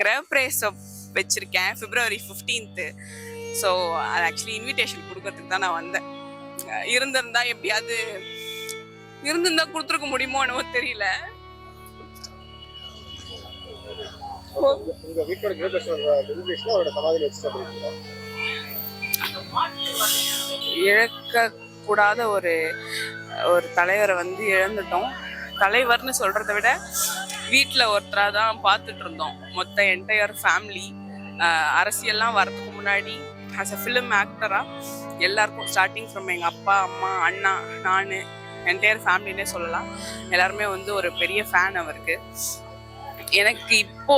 கிரவ் பிரேஸ் வச்சிருக்கேன். February fifteenth so அது ஆக்சுவலி இன்விடேஷன் கொடுக்கறதுக்கு தான் நான் வந்தேன். இருந்திருந்தா எப்படியாவது இருந்திருந்தா கொடுத்துருக்க முடியுமோ என்னவோ தெரியல. சொல்றீங்க இழக்கக்கூடாத ஒரு ஒரு தலைவரை வந்து இழந்துட்டோம். தலைவர்னு சொல்றதை விட வீட்டில் ஒருத்தராக தான் பார்த்துட்டு இருந்தோம். மொத்த என்டையர் ஃபேமிலி அரசியல்லாம் வரதுக்கு முன்னாடி ஆஸ் அ ஃபிலிம் ஆக்டராக எல்லாருக்கும் ஸ்டார்டிங் ஃப்ரம் எங்கள் அப்பா அம்மா அண்ணா நான் என்டையர் ஃபேமிலினே சொல்லலாம். எல்லாருமே வந்து ஒரு பெரிய ஃபேன் அவருக்கு. எனக்கு இப்போ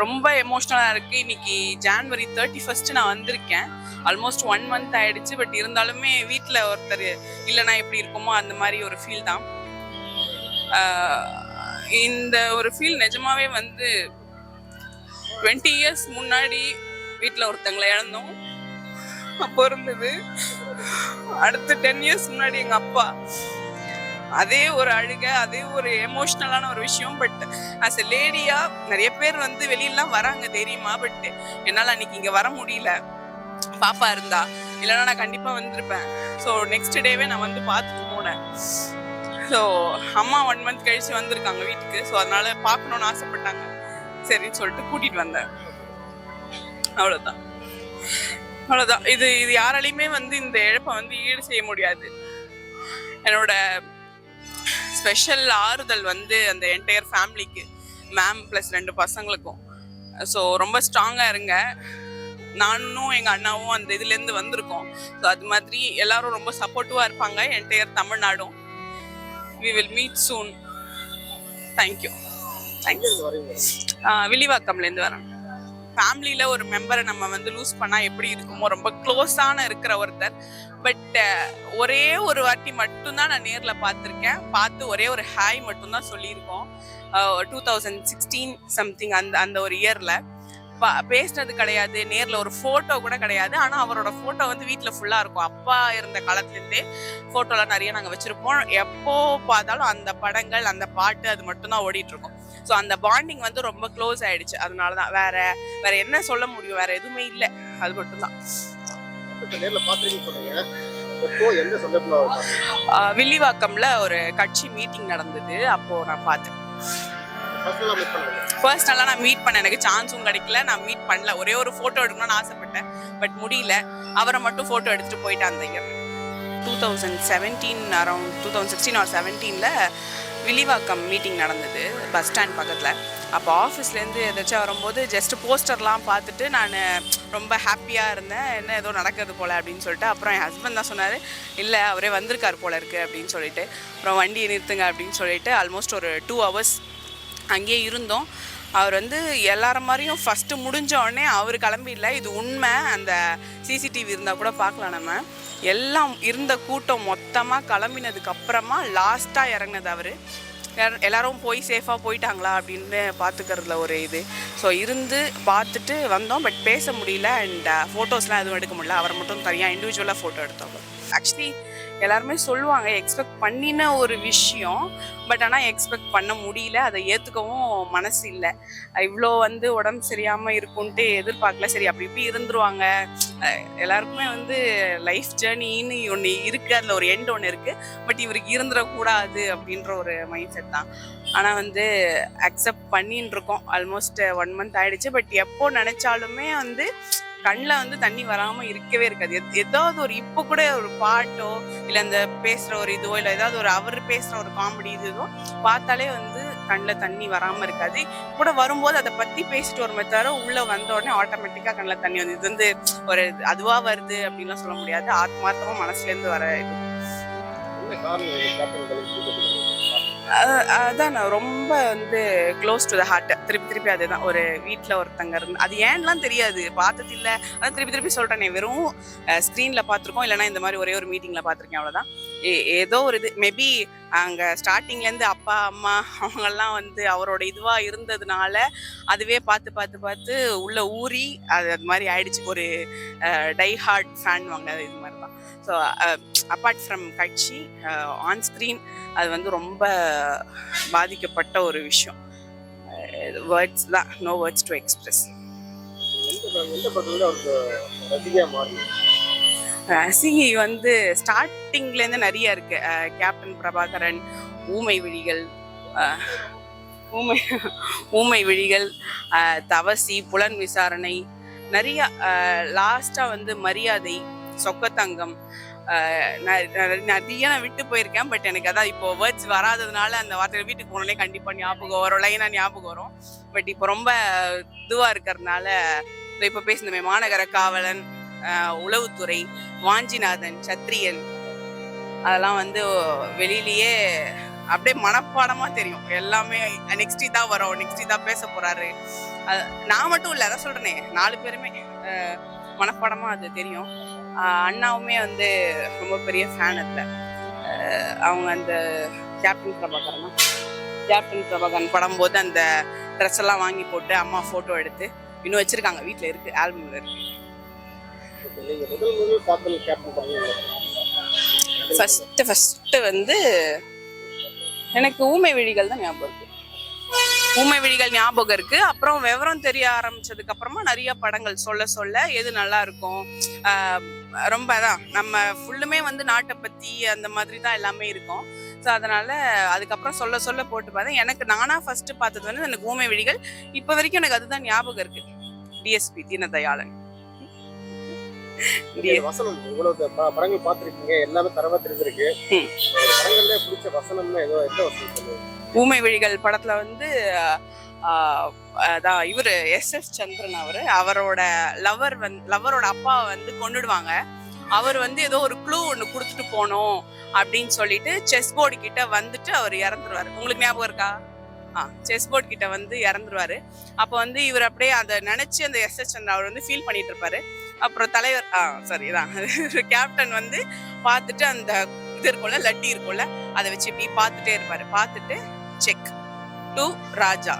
ரொம்ப எமோஷ்னலாக இருக்கு. இன்னைக்கு ஜான்வரி தேர்ட்டி ஃபர்ஸ்ட் நான் வந்திருக்கேன். ஆல்மோஸ்ட் ஒன் மந்த் ஆயிடுச்சு. பட் இருந்தாலுமே வீட்டில் ஒருத்தர் இல்லைனா எப்படி இருக்குமோ? அந்த மாதிரி ஒரு ஃபீல் தான். இந்த ஒரு ஃபீல் நிஜமாவே வந்து டுவெண்ட்டி இயர்ஸ் முன்னாடி வீட்டில் ஒருத்தங்களை இழந்தோம். அப்போ இருந்தது. அடுத்து டென் இயர்ஸ் முன்னாடி எங்கள் அப்பா. அதே ஒரு அழுக அதே ஒரு எமோஷ்னலான ஒரு விஷயம் பட் ஆஸ் எ லேடியா நிறைய பேர் வந்து வெளியிலாம் வராங்க தெரியுமா? பட் என்னால் அன்னைக்கு இங்கே வர முடியல. பாப்பா இருந்தா. இல்லைன்னா நான் கண்டிப்பாக வந்திருப்பேன். ஸோ நெக்ஸ்ட் டேவே நான் வந்து பார்த்துட்டு போனேன். ஸோ அம்மா ஒன் மந்த் கழிச்சு வந்திருக்காங்க வீட்டுக்கு. ஸோ அதனால பார்க்கணுன்னு ஆசைப்பட்டாங்க. சரின்னு சொல்லிட்டு கூட்டிட்டு வந்தேன். அவ்வளோதான் அவ்வளோதான் இது இது யாராலையுமே வந்து இந்த இழப்பை வந்து ஈடு செய்ய முடியாது. என்னோட ஸ்பெஷல் ஆறுதல் வந்து அந்த என்டையர் ஃபேமிலிக்கு மேம் ப்ளஸ் ரெண்டு பசங்களுக்கும். ஸோ ரொம்ப ஸ்ட்ராங்காக இருங்க. நானும் எங்கள் அண்ணாவும் அந்த இதுலேருந்து வந்திருக்கோம். ஸோ அது மாதிரி எல்லாரும் ரொம்ப சப்போர்ட்டிவாக இருப்பாங்க என்டையர் தமிழ்நாடும். We will meet soon thank you thank you வில்லிவாக்கம்லேருந்து வரேன். ஃபேமிலியில் ஒரு மெம்பரை நம்ம வந்து லூஸ் பண்ணால் எப்படி இருக்குமோ ரொம்ப க்ளோஸான இருக்கிற ஒருத்தர். பட் ஒரே ஒரு வாட்டி மட்டும்தான் நான் நேரில் பார்த்துருக்கேன். பார்த்து ஒரே ஒரு ஹாய் மட்டும்தான் சொல்லியிருக்கோம். டூ தௌசண்ட் சிக்ஸ்டீன் சம்திங் அந்த அந்த ஒரு இயரில் பேசினது கிடையாது. நேரில் ஒரு ஃபோட்டோ கூட கிடையாது. ஆனால் அவரோட ஃபோட்டோ வந்து வீட்டில் ஃபுல்லாக இருக்கும். அப்பா இருந்த காலத்துலேருந்தே ஃபோட்டோலாம் நிறைய நாங்கள் வச்சுருப்போம். எப்போ பார்த்தாலும் அந்த படங்கள் அந்த பாட்டு அது மட்டும்தான் ஓடிட்டு இருக்கும் ஸோ அந்த பாண்டிங் வந்து ரொம்ப க்ளோஸ் ஆயிடுச்சு. அதனால தான் வேற வேற என்ன சொல்ல முடியும்? வேற எதுவுமே இல்லை. அது மட்டும்தான். வில்லிவாக்கம்ல ஒரு கட்சி மீட்டிங் நடந்தது. அப்போ நான் பார்த்தேன். பர்சனலாக நான் மீட் பண்ண எனக்கு சான்ஸும் கிடைக்கல. நான் மீட் பண்ணல. ஒரே ஒரு ஃபோட்டோ எடுக்கணும்னு ஆசைப்பட்டேன். பட் முடியல. அவரை மட்டும் ஃபோட்டோ எடுத்துகிட்டு போயிட்டேன் அந்த year two thousand seventeen around two thousand sixteen or செவன்டீனில் Villivakkam meeting நடந்தது. பஸ் ஸ்டாண்ட் பக்கத்தில். அப்போ ஆஃபீஸ்லேருந்து எதாச்சும் வரும்போது ஜஸ்ட் போஸ்டர்லாம் பார்த்துட்டு நான் ரொம்ப ஹாப்பியாக இருந்தேன். என்ன ஏதோ நடக்கிறது போல் அப்படின்னு சொல்லிட்டு அப்புறம் என் ஹஸ்பண்ட் தான் சொன்னார் இல்லை அவரே வந்திருக்கார் போல இருக்குது அப்படின்னு சொல்லிட்டு. அப்புறம் வண்டியை நிறுத்துங்க அப்படின்னு சொல்லிட்டு ஆல்மோஸ்ட் ஒரு டூ ஹவர்ஸ் அங்கேயே இருந்தோம். அவர் வந்து எல்லார மாதிரியும் ஃபஸ்ட்டு முடிஞ்ச உடனே அவர் கிளம்பிடல இது உண்மை. அந்த சிசிடிவி இருந்தால் கூட பார்க்கலாம் நம்ம. எல்லாம் இருந்த கூட்டம் மொத்தமாக கிளம்பினதுக்கு அப்புறமா லாஸ்ட்டாக இறங்கினது அவர். எல்லாரும் போய் சேஃபாக போயிட்டாங்களா அப்படின்னு பார்த்துக்கிறதுல ஒரு இது. ஸோ இருந்து பார்த்துட்டு வந்தோம் பட் பேச முடியல அண்ட் ஃபோட்டோஸ்லாம் uh, எதுவும் எடுக்க முடியல. அவரை மட்டும் தனியாக இண்டிவிஜுவலாக ஃபோட்டோ எடுத்தோம். ஆக்சுவலி எல்லாருமே சொல்லுவாங்க எக்ஸ்பெக்ட் பண்ணின ஒரு விஷயம் பட் ஆனால் எக்ஸ்பெக்ட் பண்ண முடியல அதை ஏற்றுக்கவும் மனசு இல்லை. இவ்வளோ வந்து உடம்பு சரியாமல் இருக்கும்ன்ட்டு எதிர்பார்க்கல சரி அப்படி இப்படி இருந்துருவாங்க. எல்லாருக்குமே வந்து லைஃப் ஜேர்னின்னு ஒன்று இருக்குது அதில் ஒரு எண்ட் ஒன்று இருக்குது பட் இவருக்கு இருந்துடக்கூடாது அப்படின்ற ஒரு மைண்ட் செட் தான். ஆனால் வந்து அக்செப்ட் பண்ணின்னு இருக்கோம் ஆல்மோஸ்ட் ஒன் மந்த் ஆயிடுச்சு பட் எப்போ நினச்சாலுமே வந்து கண்ணில் வந்து தண்ணி வராமல் இருக்கவே இருக்காது. ஏதாவது ஒரு இப்போ கூட ஒரு பாட்டோ இல்லை அந்த பேசுகிற ஒரு இதுவோ இல்லை ஏதாவது ஒரு அவர் பேசுகிற ஒரு காமெடி இதுவோ பார்த்தாலே வந்து கண்ணில் தண்ணி வராமல் இருக்காது. கூட வரும்போது அதை பற்றி பேசிட்டு வருமே தவிர உள்ளே வந்த உடனே ஆட்டோமேட்டிக்காக கண்ணில் தண்ணி வந்து இது வந்து ஒரு அதுவாக வருது அப்படின்லாம் சொல்ல முடியாது. ஆத்மார்த்தமாக மனசுலேருந்து வர இது. இது அதான் நான் ரொம்ப வந்து க்ளோஸ் டு த ஹார்ட் திருப்பி திருப்பி அதுதான். ஒரு வீட்டில் ஒருத்தங்க இருந்து அது ஏன்லாம் தெரியாது. பார்த்தது இல்லை. ஆனால் திருப்பி திருப்பி சொல்கிறேனே வெறும் ஸ்க்ரீனில் பார்த்துருக்கோம். இல்லைனா இந்த மாதிரி ஒரே ஒரு மீட்டிங்கில் பார்த்துருக்கேன் அவ்வளோதான் ஏ- ஏதோ ஒரு இது மேபி அங்கே ஸ்டார்டிங்லேருந்து அப்பா அம்மா அவங்கெல்லாம் வந்து அவரோட இதுவாக இருந்ததுனால அதுவே பார்த்து பார்த்து பார்த்து உள்ள ஊறி அது அது மாதிரி ஆயிடுச்சு. ஒரு டை ஹார்ட் ஃபேன் வாங்க இது மாதிரி தான் ஸோ அப்பார்ட் ஃப்ரம் கட்சி ஆன் ஸ்க்ரீன் அது வந்து ரொம்ப பாதிக்கப்பட்ட ஒரு விஷயம். வேர்ட்ஸ் தான் நோ வேர்ட்ஸ் டு எக்ஸ்பிரஸ் ரசிகை வந்து ஸ்டார்டிங்லேருந்து நிறைய இருக்கு. கேப்டன் பிரபாகரன் ஊமை விழிகள் ஊமை ஊமை விழிகள் தவசி புலன் விசாரணை நிறைய லாஸ்டாக வந்து மரியாதை சொக்கத்தங்கம் நிறைய நான் விட்டு போயிருக்கேன். பட் எனக்கு அதான் இப்போ வேர்ட்ஸ் வராததுனால அந்த வார்த்தை வீட்டுக்கு போனோடனே கண்டிப்பாக ஞாபகம் வரும். லைனாக ஞாபகம் வரும். பட் இப்போ ரொம்ப இதுவாக இருக்கிறதுனால இப்போ பேசினமே மாநகர காவலன் உளவுத்துறை வாஞ்சிநாதன் சத்ரியன் அதெல்லாம் வந்து வெளியிலேயே அப்படியே மனப்பாடமா தெரியும். எல்லாமே நெக்ஸ்ட் இதான் வரும் நெக்ஸ்ட் இதான் பேச போறாரு. நான் மட்டும் இல்லை அதான் சொல்றேனே நாலு பேருமே. மனப்பாடமாக அது தெரியும். அண்ணாவுமே வந்து ரொம்ப பெரிய ஃபேன் அதில். அவங்க அந்த கேப்டன் பிரபாகரனா கேப்டன் பிரபாகரன் படம் போது அந்த ட்ரெஸ் எல்லாம் வாங்கி போட்டு அம்மா ஃபோட்டோ எடுத்து இன்னும் வச்சுருக்காங்க. வீட்டில் இருக்குது ஆல்பமில் இருக்குது ஃபஸ்ட்டு ஃபஸ்ட்டு வந்து எனக்கு ஊமை விழிகள் தான் ஞாபகம் இருக்குது ஊமை விழிகள் ஞாபகம் இருக்கு. அப்புறம் விவரம் தெரிய ஆரம்பிச்சதுக்கு அப்புறமா நிறைய படங்கள் சொல்ல சொல்ல எது நல்லா இருக்கும். ரொம்ப அதான் நம்ம ஃபுல்லுமே வந்து நாட்டை பத்தி அந்த மாதிரி தான் எல்லாமே இருக்கும். ஸோ அதனால அதுக்கப்புறம் சொல்ல சொல்ல போட்டு பார்த்தேன். எனக்கு நானா ஃபர்ஸ்ட் பார்த்தது வந்து எனக்கு ஊமை விழிகள் இப்போ வரைக்கும் எனக்கு அதுதான் ஞாபகம் இருக்கு. டிஎஸ்பி தீனதயாளன். நீங்க வசனம் இவ்வளவு படங்கள் பார்த்திருக்கீங்க எல்லாமே தரவா தெரிஞ்சிருக்கு. படங்கள்ல பிடிச்ச வசனம்னா ஏதோ எந்த வசனம் சொல்லுங்க? ஊமை விழிகள் படத்துல வந்து அதான் இவரு எஸ் எஸ் சந்திரன் அவரு. அவரோட லவர் வந்து லவரோட அப்பாவை வந்து கொன்னுடுவாங்க. அவர் வந்து ஏதோ ஒரு க்ளூ ஒன்று கொடுத்துட்டு போனோம் அப்படின்னு சொல்லிட்டு செஸ் போர்டு கிட்ட வந்துட்டு அவர் இறந்துருவாரு. உங்களுக்கு ஞாபகம் இருக்கா? செஸ் போர்ட் கிட்ட வந்து இறந்துருவாரு. அப்போ வந்து இவர் அப்படியே அதை நினைச்சு அந்த எஸ் எஸ் சந்திரா அவர் வந்து ஃபீல் பண்ணிட்டு இருப்பாரு. அப்புறம் தலைவர் ஆ சாரி தான் கேப்டன் வந்து பார்த்துட்டு அந்த இது இருக்கும்ல லட்டி இருக்கும்ல அதை வச்சு இப்படி பார்த்துட்டே இருப்பாரு. பார்த்துட்டு check to Raja.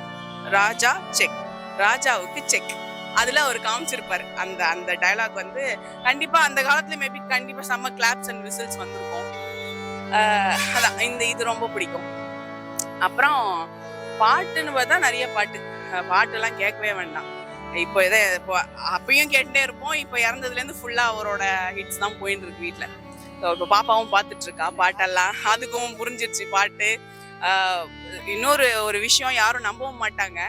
Raja check ராஜாவுக்கு செக் அதுல அவர் காமிச்சிருப்பாரு. அந்த அந்த டயலாக் வந்து கண்டிப்பா அந்த காலத்துல மேபி கண்டிப்பா செம்ம கிளாப்ஸ் அண்ட் விசில்ஸ் வந்திருக்கும். அதான் இந்த இது ரொம்ப பிடிக்கும். அப்புறம் பாட்டுன்னு பார்த்தா நிறைய பாட்டு பாட்டெல்லாம் கேட்கவே வேண்டாம். இப்போ இதை இப்போ அப்பயும் கேட்டுட்டே இருப்போம். இப்போ இறந்ததுலேருந்து ஃபுல்லாக அவரோட ஹிட்ஸ் தான் போயின்னு இருக்கு வீட்டில் இப்போ பாப்பாவும் பார்த்துட்டு இருக்கா பாட்டெல்லாம். அதுக்கும் புரிஞ்சிருச்சு பாட்டு. இன்னொரு ஒரு விஷயம் யாரும் நம்பவும் மாட்டாங்க.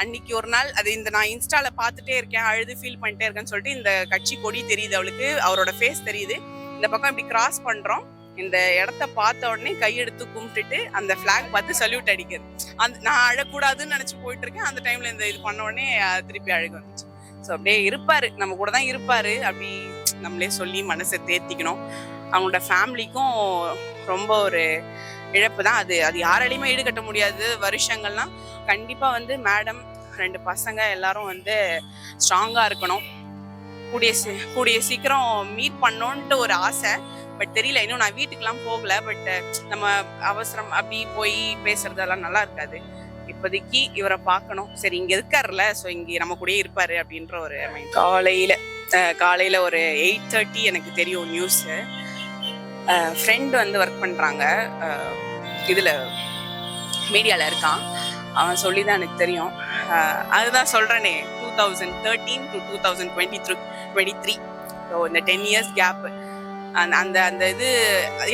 அன்னைக்கு ஒரு நாள் அது இந்த நான் இன்ஸ்டால பார்த்துட்டே இருக்கேன் அழுது ஃபீல் பண்ணிட்டே இருக்கேன்னு சொல்லிட்டு இந்த கட்சி கொடி தெரியுது அவளுக்கு. அவரோட ஃபேஸ் தெரியுது. இந்த பக்கம் இப்படி கிராஸ் பண்றோம். இந்த இடத்த பார்த்த உடனே கையெடுத்து கும்பிட்டுட்டு அந்த ஃபிளாக் பார்த்து சல்யூட் அடிக்குது. அந்த நான் அழக்கூடாதுன்னு நினச்சி போயிட்டு இருக்கேன் அந்த டைம்ல இந்த இது பண்ண உடனே திருப்பி அழுக வந்துச்சு. ஸோ அப்படியே இருப்பாரு. நம்ம கூட தான் இருப்பாரு. அப்படி நம்மளே சொல்லி மனசை தேத்திக்கணும். அவங்களோட ஃபேமிலிக்கும் ரொம்ப ஒரு இழப்பு தான் அது. அது யாராலையுமே ஈடுகட்ட முடியாது. வருஷங்கள்லாம் கண்டிப்பாக வந்து மேடம் ரெண்டு பசங்க எல்லாரும் வந்து ஸ்ட்ராங்காக இருக்கணும். கூடிய சீ- கூடிய சீக்கிரம் மீட் பண்ணோன்ட்டு ஒரு ஆசை. பட் தெரியல இன்னும் நான் வீட்டுக்கெல்லாம் போகல பட் நம்ம அவசரம் அப்படி போய் பேசுறதெல்லாம் நல்லா இருக்காது. இப்போதைக்கு இவரை பார்க்கணும். சரி இங்க இருக்காருல்ல ஸோ இங்கே நம்ம கூடயே இருப்பாரு அப்படின்ற ஒரு mind. காலையில காலையில ஒரு எயிட் தேர்ட்டி எனக்கு தெரியும் நியூஸ் ஃப்ரெண்ட் வந்து ஒர்க் பண்றாங்க. இதில் இதுல மீடியால இருக்கான். அவன் சொல்லி தான் எனக்கு தெரியும். அதுதான் சொல்றேனே two thousand thirteen to two thousand twenty through twenty three so இந்த டென் இயர்ஸ் கேப்பு அந்த அந்த அந்த இது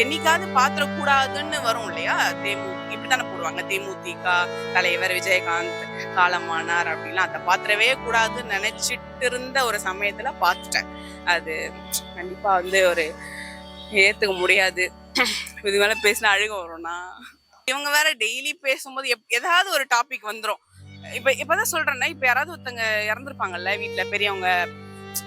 என்னைக்காவது பாத்திரக்கூடாதுன்னு வரும் இல்லையா? தேமு இப்படி தானே போடுவாங்க. தேமுதிக தலைவர் விஜயகாந்த் காலமானார் அப்படின்லாம் அதை பாத்திரவே கூடாதுன்னு நினைச்சிட்டு இருந்த ஒரு சமயத்துல பார்த்துட்டேன் அது கண்டிப்பா வந்து ஒரு ஏத்துக்க முடியாது. இது மேல பேசினா அழுக வரும்னா இவங்க வேற டெய்லி பேசும்போது எப் ஏதாவது ஒரு டாபிக் வந்துரும். இப்ப இப்பதான் சொல்றேன்னா இப்ப யாராவது ஒருத்தங்க இறந்துருப்பாங்கல்ல வீட்டுல பெரியவங்க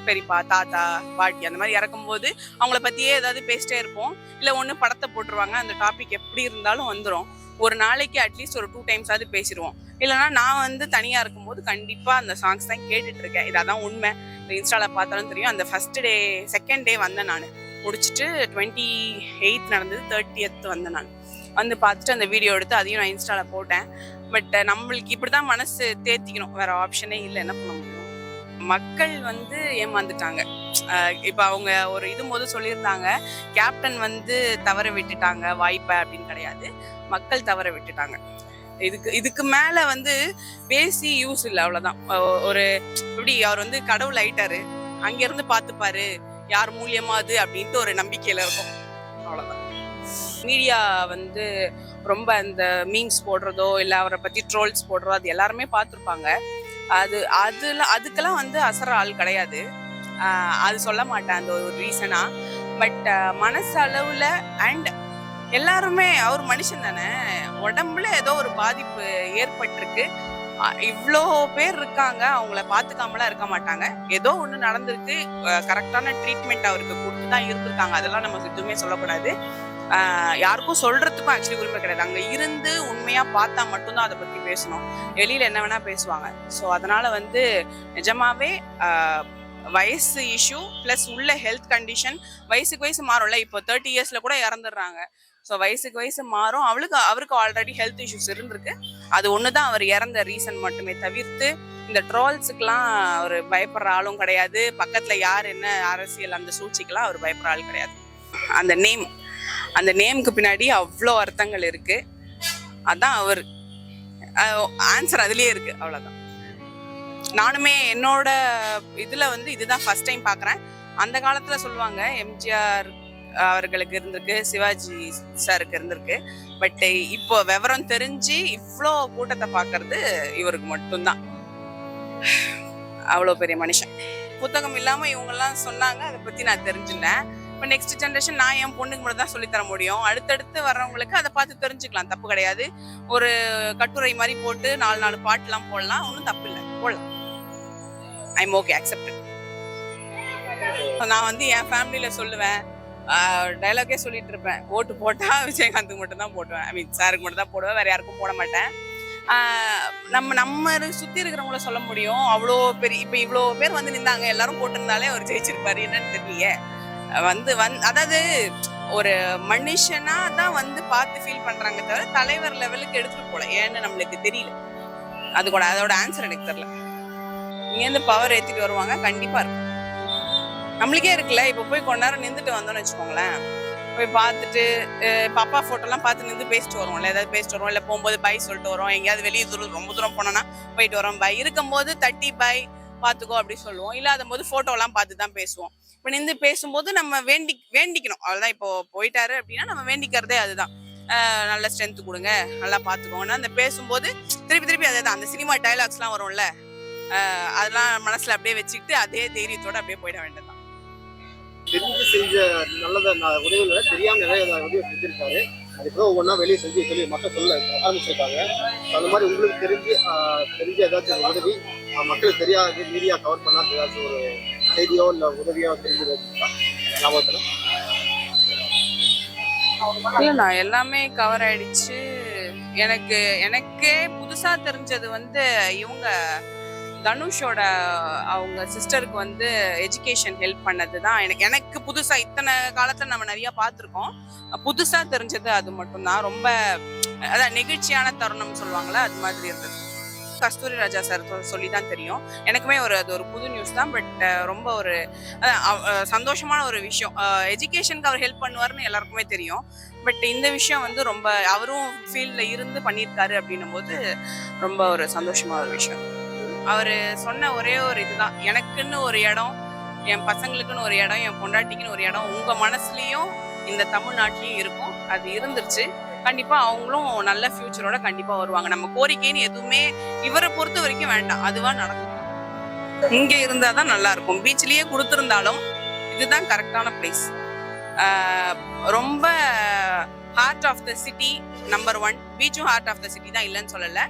பெரியப்பா தாத்தா பாட்டி அந்த மாதிரி இறக்கும்போது அவங்கள பத்தியே ஏதாவது பேசிட்டே இருப்போம். இல்ல ஒண்ணு படத்தை போட்டுருவாங்க அந்த டாபிக் எப்படி இருந்தாலும் வந்துரும். ஒரு நாளைக்கு அட்லீஸ்ட் ஒரு டூ டைம்ஸ் ஆவது பேசிடுவோம். இல்லைன்னா நான் வந்து தனியா இருக்கும்போது கண்டிப்பா அந்த சாங்ஸ் தான் கேட்டுட்டு இருக்கேன். இதாதான் உண்மை. இந்த இன்ஸ்டால பார்த்தாலும் தெரியும். அந்த ஃபர்ஸ்ட் டே செகண்ட் டே வந்தேன் நான். முடிச்சுட்டு டுவெண்ட்டி எயித் நடந்தது தேர்ட்டியத் வந்தேன் நான். வந்து பார்த்துட்டு அந்த வீடியோ எடுத்து அதையும் நான் இன்ஸ்டால போட்டேன். பட் நம்மளுக்கு இப்படிதான் மனசு தேத்திக்கணும். வேற ஆப்ஷனே இல்லை. என்ன பண்ண முடியும்? மக்கள் வந்து ஏமாந்துட்டாங்க. இப்போ அவங்க ஒரு இது போது சொல்லியிருந்தாங்க கேப்டன் வந்து தவற விட்டுட்டாங்க வாய்ப்பை அப்படின்னு கிடையாது. மக்கள் தவற விட்டுட்டாங்க. இதுக்கு இதுக்கு மேல வந்து பேசி யூஸ் இல்லை அவ்வளோதான் ஒரு எப்படி அவர் வந்து கடவுள் ஆயிட்டாரு அங்க இருந்து யார் மூலியமா அது அப்படின்ட்டு ஒரு நம்பிக்கையில இருக்கும். அவ்வளவுதான். மீடியா வந்து ரொம்ப அந்த மீம்ஸ் போடுறதோ இல்லை அவரை பத்தி ட்ரோல்ஸ் போடுறதோ அது எல்லாருமே பார்த்துருப்பாங்க அது அதுல அதுக்கெல்லாம் வந்து அசர ஆள் கிடையாது. அது சொல்ல மாட்டேன் அந்த ஒரு ரீசனா பட் மனசளவில் அண்ட் எல்லாருமே அவர் மனுஷன் தானே. உடம்புல ஏதோ ஒரு பாதிப்பு ஏற்பட்டிருக்கு. இவ்வளோ பேர் இருக்காங்க அவங்கள பார்த்துக்காமலாம் இருக்க மாட்டாங்க. ஏதோ ஒன்று நடந்திருக்கு கரெக்டான ட்ரீட்மெண்ட் அவருக்கு கொடுத்து தான் இருந்திருக்காங்க. அதெல்லாம் நமக்கு எதுவுமே சொல்லக்கூடாது. யாருக்கும் சொல்றதுக்கும் ஆக்சுவலி உரிமை கிடையாது. அங்க இருந்து உண்மையா பார்த்தா மட்டும்தான் அதை பத்தி பேசணும். வெளியில என்ன வேணா பேசுவாங்க. ஸோ அதனால வந்து நிஜமாவே வயசு இஷ்யூ ப்ளஸ் உள்ள ஹெல்த் கண்டிஷன் வயசுக்கு வயசு மாறும்ல. இப்போ தேர்ட்டி இயர்ஸ்ல கூட இறந்துடுறாங்க. ஸோ வயசுக்கு வயசு மாறும். அவளுக்கு அவருக்கு ஆல்ரெடி ஹெல்த் இஷ்யூஸ் இருந்திருக்கு. அது ஒன்று தான் அவர் இறந்த ரீசன் மட்டுமே தவிர்த்து இந்த ட்ரால்ஸுக்கெல்லாம் அவர் பயப்படுற ஆளும் கிடையாது. பக்கத்தில் யார் என்ன அரசியல் அந்த சூழ்ச்சிக்கெல்லாம் அவர் பயப்படுற ஆள் கிடையாது. அந்த நேம் அந்த நேமுக்கு பின்னாடி அவ்வளோ அர்த்தங்கள் இருக்கு. அதான் அவர். ஆன்சர் அதுலேயே இருக்கு. அவ்வளோதான் நானுமே என்னோட இதில் வந்து இதுதான் ஃபர்ஸ்ட் டைம் பார்க்குறேன் அந்த காலத்தில் சொல்லுவாங்க எம்ஜிஆர் அவர்களுக்கு இருந்திருக்கு சிவாஜி சாருக்கு இருந்திருக்கு. பட் இப்போ விவரம் தெரிஞ்சு இவ்வளோ கூட்டத்தை பார்க்கறது இவருக்கு மட்டும்தான். அவ்வளோ பெரிய மனுஷன். புத்தகம் இல்லாமல் இவங்கெல்லாம் சொன்னாங்க அதை பற்றி நான் தெரிஞ்சுட்டேன். இப்போ நெக்ஸ்ட் ஜென்ரேஷன் நான் என் பொண்ணுக்கு மட்டும் தான் சொல்லித்தர முடியும். அடுத்தடுத்து வர்றவங்களுக்கு அதை பார்த்து தெரிஞ்சுக்கலாம். தப்பு கிடையாது. ஒரு கட்டுரை மாதிரி போட்டு நாலு நாலு பாட்டுலாம் போடலாம். ஒன்றும் தப்பு இல்லை. போடலாம். ஐம் ஓகே அக்செப்டட் நான் வந்து என் ஃபேமிலியில் சொல்லுவேன். டைலாகே சொல்லிட்டு இருப்பேன். ஓட்டு போட்டால் விஜயகாந்துக்கு மட்டும் தான் போடுவேன். ஐ மீன் சாருக்கு மட்டும் தான் போடுவேன். வேற யாருக்கும் போட மாட்டேன். நம்ம நம்ம சுற்றி இருக்கிறவங்கள சொல்ல முடியும். அவ்வளோ பெரிய இப்போ இவ்வளோ பேர் வந்து நின்றாங்க எல்லாரும் போட்டிருந்தாலே அவர் ஜெயிச்சிருப்பாரு. என்னன்னு தெரியலையே. வந்து வந் அதாவது ஒரு மனுஷனா தான் வந்து பார்த்து ஃபீல் பண்றாங்க தவிர தலைவர் லெவலுக்கு எடுத்துட்டு போல. ஏன்னு நம்மளுக்கு தெரியல. அது கூட அதோட ஆன்சர் எனக்கு தெரியல. இங்கேருந்து பவர் ஏற்றிட்டு வருவாங்க கண்டிப்பா இருக்கும். நம்மளுக்கே இருக்குல்ல இப்போ போய் கொஞ்ச நேரம் நின்றுட்டு வந்தோம்னு வச்சுக்கோங்களேன். போய் பார்த்துட்டு பாப்பா ஃபோட்டோலாம் பார்த்து நின்று பேசிட்டு வருவோம்ல. ஏதாவது பேசிட்டு வருவோம் இல்லை போகும்போது பை சொல்லிட்டு வரோம் எங்கேயாவது வெளியே தூரம் ரொம்ப தூரம் போனோம்னா போயிட்டு வரோம் பை இருக்கும்போது தட்டி பை பார்த்துக்கோ அப்படி சொல்லுவோம். இல்லாத போது ஃபோட்டோலாம் பார்த்து தான் பேசுவோம். இப்போ நின்று பேசும்போது நம்ம வேண்டி வேண்டிக்கணும். அவ்வளோதான் இப்போ போயிட்டாரு அப்படின்னா நம்ம வேண்டிக்கிறதே அதுதான். நல்ல ஸ்ட்ரென்த் கொடுங்க. நல்லா பார்த்துக்கோங்கன்னா அந்த பேசும்போது திருப்பி திருப்பி அதே தான் அந்த சினிமா டைலாக்ஸ்லாம் வரும்ல. அதெல்லாம் மனசில் அப்படியே வச்சுக்கிட்டு அதே தைரியத்தோட அப்படியே போயிட வேண்டியதுதான். தெரிஞ்சு செஞ்ச நல்லதை நான் உதவிகளை தெரியாம நிறைய உதவி செஞ்சிருக்காரு. அதுக்கப்புறம் ஒவ்வொன்றா வெளியே செஞ்சு சொல்லி மக்கள் சொல்ல ஆரம்பிச்சிருக்காங்க. அந்த மாதிரி உங்களுக்கு தெரிஞ்சு தெரிஞ்ச ஏதாச்சும் உதவி மக்களுக்கு தெரியாது மீடியா கவர் பண்ணாத ஏதாச்சும் ஒரு செய்தியோ இல்லை உதவியோ தெரிஞ்சது இல்ல நான் எல்லாமே கவர் ஆயிடுச்சு. எனக்கு எனக்கே புதுசா தெரிஞ்சது வந்து இவங்க தனுஷோட அவங்க சிஸ்டருக்கு வந்து எஜுகேஷன் ஹெல்ப் பண்ணது தான் எனக்கு எனக்கு புதுசா இத்தனை காலத்துல நம்ம நிறைய பார்த்துருக்கோம். புதுசா தெரிஞ்சது அது மட்டும்தான். ரொம்ப அதான் நெகிழ்ச்சியான தருணம் சொல்லுவாங்கல்ல அது மாதிரி இருந்தது. கஸ்தூரி ராஜா சார் சொல்லி தான் தெரியும். எனக்குமே ஒரு அது ஒரு புது நியூஸ் தான் பட் ரொம்ப ஒரு சந்தோஷமான ஒரு விஷயம். எஜுகேஷனுக்கு அவர் ஹெல்ப் பண்ணுவாருன்னு எல்லாருக்குமே தெரியும். பட் இந்த விஷயம் வந்து ரொம்ப அவரும் ஃபீல்டில் இருந்து பண்ணியிருக்காரு அப்படின்னும் போது ரொம்ப ஒரு சந்தோஷமான ஒரு விஷயம். அவர் சொன்ன ஒரே ஒரு இதுதான். எனக்குன்னு ஒரு இடம் என் பசங்களுக்குன்னு ஒரு இடம் என் பொண்டாட்டிக்குன்னு ஒரு இடம் உங்கள் மனசுலேயும் இந்த தமிழ்நாட்டிலையும் இருக்கும். அது இருந்துருச்சு. கண்டிப்பாக அவங்களும் நல்ல ஃப்யூச்சரோட கண்டிப்பாக வருவாங்க. நம்ம கோரிக்கைன்னு எதுவுமே இவரை பொறுத்த வரைக்கும் வேண்டாம். அதுவாக நடக்கும். இங்கே இருந்தால் தான் நல்லாயிருக்கும் பீச்லேயே கொடுத்துருந்தாலும் இதுதான் கரெக்டான பிளேஸ் ரொம்ப heart of the city number one பீச்சும் heart of the city தான் இல்லைன்னு சொல்லலை.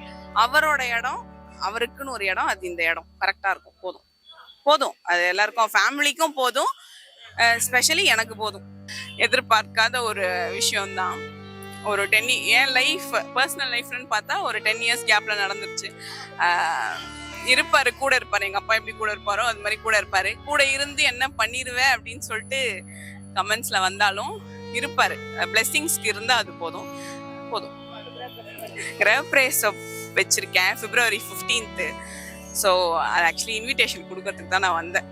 அவரோட இடம் அவருக்குன்னு ஒரு இடம் அது இந்த இடம். கரெக்டாக இருக்கும். போதும். போதும். அது எல்லாருக்கும் ஃபேமிலிக்கும் போதும். ஸ்பெஷலி எனக்கு போதும். எதிர்பார்க்காத ஒரு விஷயம்தான். ஒரு டென் என் லைஃப் பர்சனல் லைஃப்னு பார்த்தா ஒரு டென் இயர்ஸ் கேப்பில் நடந்துருச்சு. இருப்பார் கூட இருப்பார். எங்கள் அப்பா எப்படி கூட இருப்பாரோ அது மாதிரி கூட இருப்பார். கூட இருந்து என்ன பண்ணிடுவேன் அப்படின்னு சொல்லிட்டு கமெண்ட்ஸில் வந்தாலும் இருப்பார். பிளெஸ்ஸிங்ஸ்க்கு இருந்தால் அது போதும். போதும். கிரகப்பிரேஸ் வச்சுருக்கேன். பிப்ரவரி ஃபிஃப்டீன்த்து ஸோ அது ஆக்சுவலி இன்விடேஷன் கொடுக்கறதுக்கு தான் நான் வந்தேன்.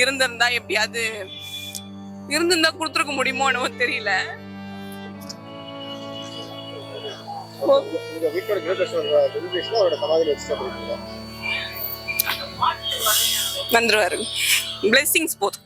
இருந்திருந்தா எப்படியாவது இருந்திருந்தா கொடுத்துருக்க முடியுமோ என்னவோ தெரியல. உங்க வீட்டோட கிரகேஸ்வர வெங்கடேஷ்ல அவரோட சமாதியில் வச்சுட்டு வந்துருவாரு. பிளெஸிங்ஸ் போதும்.